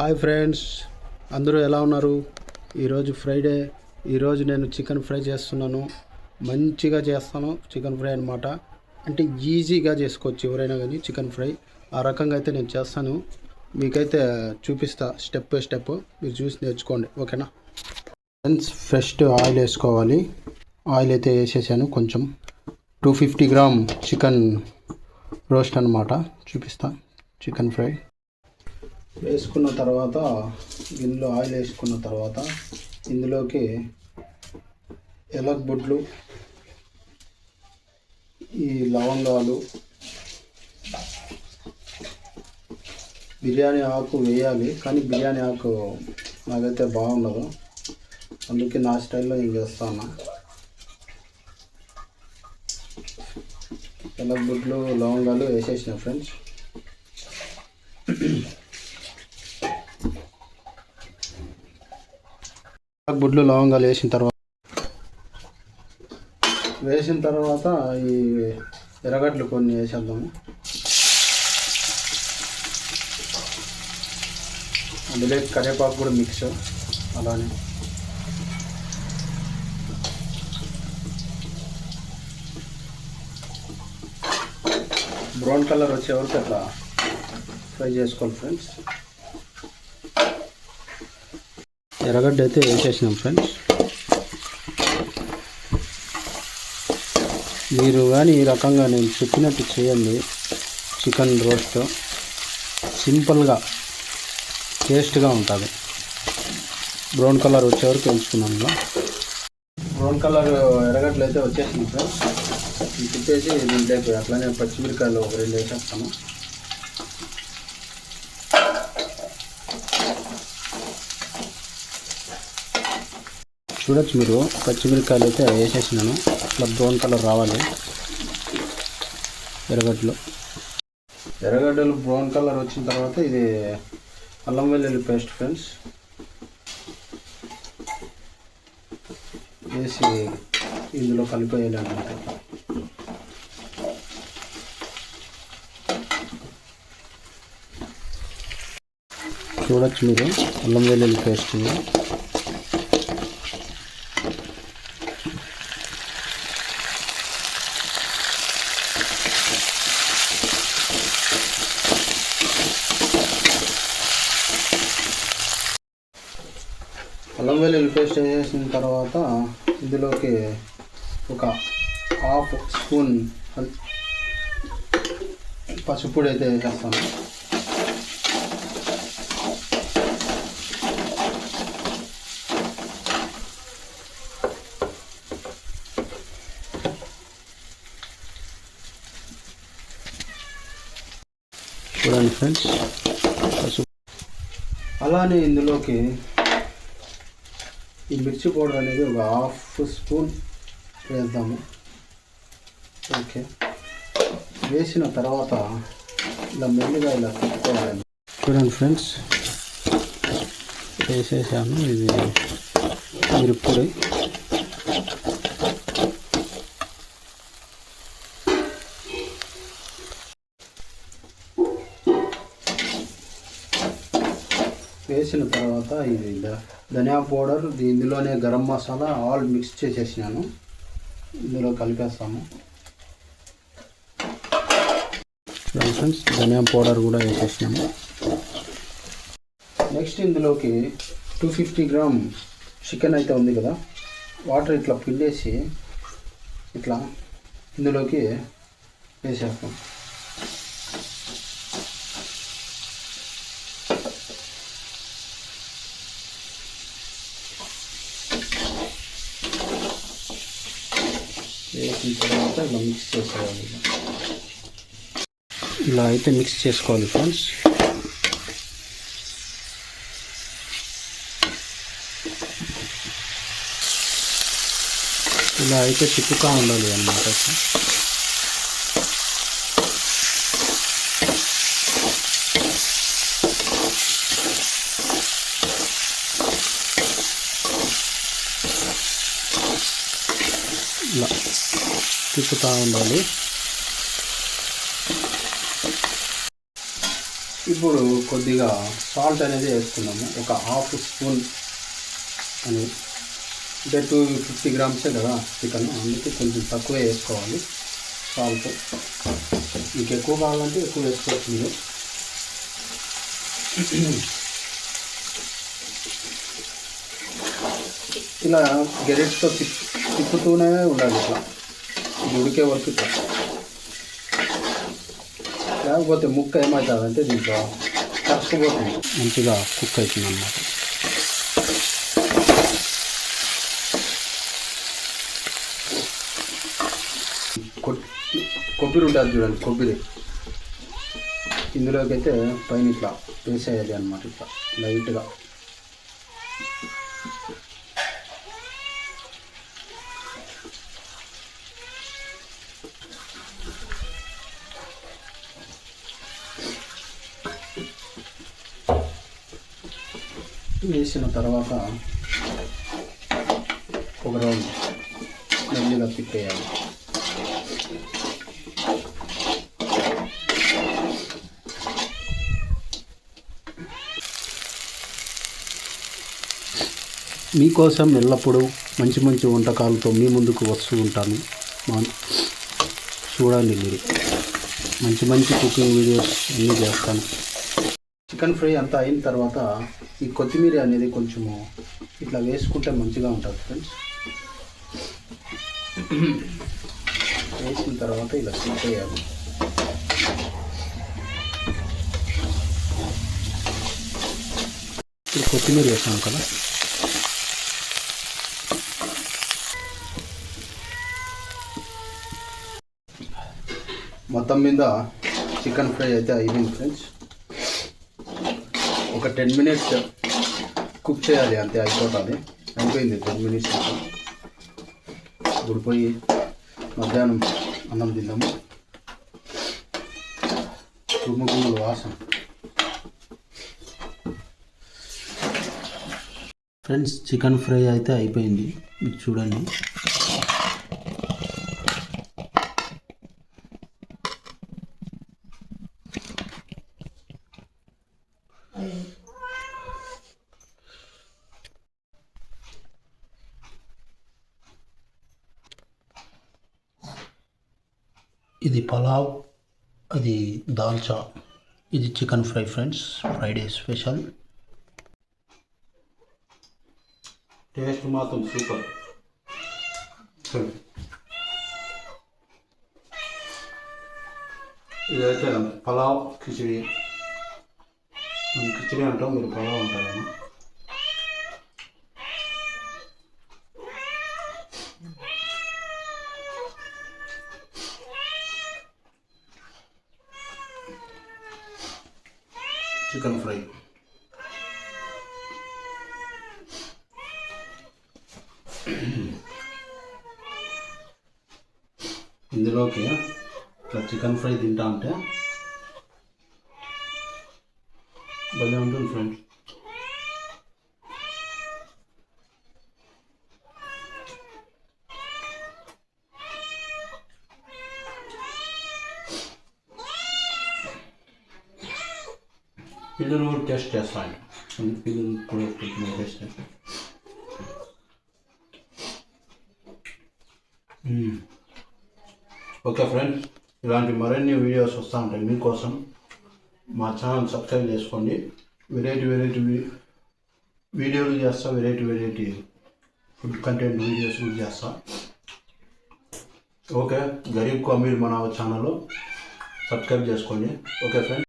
Hi friends అందరూ ఎలా ఉన్నారు? ఈరోజు ఫ్రైడే. ఈరోజు నేను చికెన్ ఫ్రై చేస్తున్నాను. మంచిగా చేస్తాను చికెన్ ఫ్రై అనమాట అంటే ఈజీగా చేసుకోవచ్చు ఎవరైనా కానీ చికెన్ ఫ్రై. ఆ రకంగా అయితే నేను చేస్తాను. మీకైతే చూపిస్తా స్టెప్ బై స్టెప్. మీరు చూసి నేర్చుకోండి ఓకేనా? ఫ్రెండ్స్ ఫస్ట్ ఆయిల్ వేసుకోవాలి. ఆయిల్ అయితే వేసేసాను కొంచెం. Two fifty gram chicken roast అనమాట చూపిస్తా చికెన్ ఫ్రై. వేసుకున్న తర్వాత గిన్నెలో ఆయిల్ వేసుకున్న తర్వాత ఇందులోకి ఎలగబుడ్లు ఈ లవంగాలు బిర్యానీ ఆకు వేయాలి. కానీ బిర్యానీ ఆకు నాకైతే బాగుండదు. అందుకే నా స్టైల్లో నేను చేస్తాను. ఎలగబుడ్లు లవంగాలు వేసేసిన ఫ్రెండ్స్. గుడ్లు లవంగాలు వేసిన తర్వాత వేసిన తర్వాత ఈ ఎర్రగడ్డలు కొన్ని వేసేద్దాము. అందులో కరివేపాకు కూడా మిక్స్ అలానే. బ్రౌన్ కలర్ వచ్చే వరకు అట్లా ఫ్రై చేసుకోవాలి ఫ్రెండ్స్ ఎర్రగడ్డ అయితే వేసేసినాం ఫ్రెండ్స్. మీరు కానీ ఈ రకంగా నేను చెప్పినట్టు చేయండి. చికెన్ రోస్ట్ సింపుల్గా టేస్ట్గా ఉంటుంది. బ్రౌన్ కలర్ వచ్చే వరకు ఎంచుకున్నాం బ్రౌన్ కలర్ ఎర్రగడ్డలు అయితే వచ్చేసింది ఫ్రెండ్స్. ఇది తిప్పేసి రెండు అట్లానే పచ్చిమిరకాయలు ఒక రెండు వేసేస్తాము చూడొచ్చు మీరు పచ్చిమిరకాయలు అయితే వేసేసినాను. ఇట్లా బ్రౌన్ కలర్ రావాలి. ఎర్రగడ్డలు. ఎర్రగడ్డలు బ్రౌన్ కలర్ వచ్చిన తర్వాత ఇది అల్లం వెల్లుల్లి పేస్ట్ ఫ్రెండ్స్. వేసి ఇందులో కలిపేయాలి అనమాట చూడొచ్చు మీరు అల్లం వెల్లుల్లి పేస్ట్. అల్లం వెల్లుల్లి పేస్ట్ వేసేసిన తర్వాత ఇందులోకి ఒక హాఫ్ స్పూన్ పసుపుడు అయితే వేసేస్తాను చూడండి ఫ్రెండ్స్ పసుపు. అలానే ఇందులోకి ఈ మిర్చి పౌడర్ అనేది ఒక హాఫ్ స్పూన్ వేద్దాము. ఓకే. వేసిన తర్వాత ఇలా మెల్లిగా ఇలా కలుపుకోవాలి. చూడండి ఫ్రెండ్స్ వేసేసాను ఇది మిరుపుడి వేసిన తర్వాత ఇది ధనియా పౌడర్ ఇందులోనే గరం మసాలా ఆల్ మిక్స్ చేసేసినాను. ఇందులో కలిపేస్తాము. ఫ్రెండ్స్ ధనియా పౌడర్ కూడా వేసేసినాము. నెక్స్ట్ ఇందులోకి టూ ఫిఫ్టీ గ్రామ్ చికెన్ అయితే ఉంది కదా వాటర్ ఇట్లా పిండేసి ఇట్లా ఇందులోకి వేసేస్తాం. వేసిన తర్వాత ఇలా మిక్స్ చేసుకోవాలి ఇలా అయితే మిక్స్ చేసుకోవాలి ఫ్రెండ్స్ ఇలా అయితే తిప్పుతూ ఉండాలి అన్నమాట. తిప్పుతూ ఉండాలి. ఇప్పుడు కొద్దిగా సాల్ట్ అనేది వేసుకున్నాము. ఒక హాఫ్ స్పూన్ అని. అంటే టూ ఫిఫ్టీ గ్రామ్సే కదా చికెన్ అందుకే కొంచెం తక్కువే వేసుకోవాలి. సాల్ట్ మీకు ఎక్కువ కావాలంటే ఎక్కువ వేసుకోవచ్చు మీరు. ఇలా గెరెట్స్తో తిప్పుతూనే ఉండాలి ఇట్లా. ఇది ఉడికే వరకు లేకపోతే ముక్క ఏమవుతుందంటే దీంట్లో కలుసుకుపోతుంది మంచిగా కుక్ అవుతుంది అన్నమాట కొబ్బరి ఉంటుంది చూడండి కొబ్బరి. ఇందులోకి అయితే పైన ఇట్లా వేసేయాలి అనమాట ఇట్లా లైట్గా. వేసిన తర్వాత ఒక రౌండ్ మెల్లిగా తిప్పేయాలి. మీకోసం ఎల్లప్పుడూ మంచి మంచి వంటకాలతో మీ ముందుకు వస్తూ ఉంటాను. మా చూడండి మీరు. మంచి మంచి కుకింగ్ వీడియోస్ అన్నీ చేస్తాను. చికెన్ ఫ్రై అంతా అయిన తర్వాత ఈ కొత్తిమీర అనేది కొంచెము ఇట్లా వేసుకుంటే మంచిగా ఉంటుంది ఫ్రెండ్స్ వేసిన తర్వాత ఇలా చేయాలి. ఇప్పుడు కొత్తిమీర వేసాం కదా. మొత్తం మీద చికెన్ ఫ్రై అయితే అయిపోయింది ఫ్రెండ్స్ ఒక టెన్ మినిట్స్ కుక్ చేయాలి అంతే అయిపోతుంది. అయిపోయింది టెన్ మినిట్స్ ఇప్పుడు పోయి మధ్యాహ్నం అన్నం తిన్నాము. గుమ్మ గుమ్మలు వాసన. ఫ్రెండ్స్ చికెన్ ఫ్రై అయితే అయిపోయింది. మీరు చూడండి. ఇది పలావ్ అది దాల్చా ఇది chicken fry friends Friday special. Taste మాత్రం సూపర్. ఇదైతే పలావ్ కిచిడి. మనం కిచిడి అంటాం మీరు పలావ్ అంటారేమో చికెన్ ఫ్రై ఇందులోకి ఇట్లా చికెన్ ఫ్రై తింటా ఉంటే భలే ఉంటుంది ఫ్రెండ్స్ పిల్లలు కూడా టేస్ట్ చేస్తాను అందుకు పిల్లలు కూడా కొంచెం టేస్ట్ చేస్తాను ఓకే ఫ్రెండ్స్ ఇలాంటి మరిన్ని వీడియోస్ వస్తూ ఉంటాయి మీకోసం మా ఛానల్ సబ్స్క్రైబ్ చేసుకోండి. వెరైటీ వెరైటీ వీడియోలు చేస్తా variety variety food content videos కూడా చేస్తా. ఓకే గరీబ్ కో అమీర్ మన ఛానల్ సబ్స్క్రైబ్ చేసుకోండి. Okay friends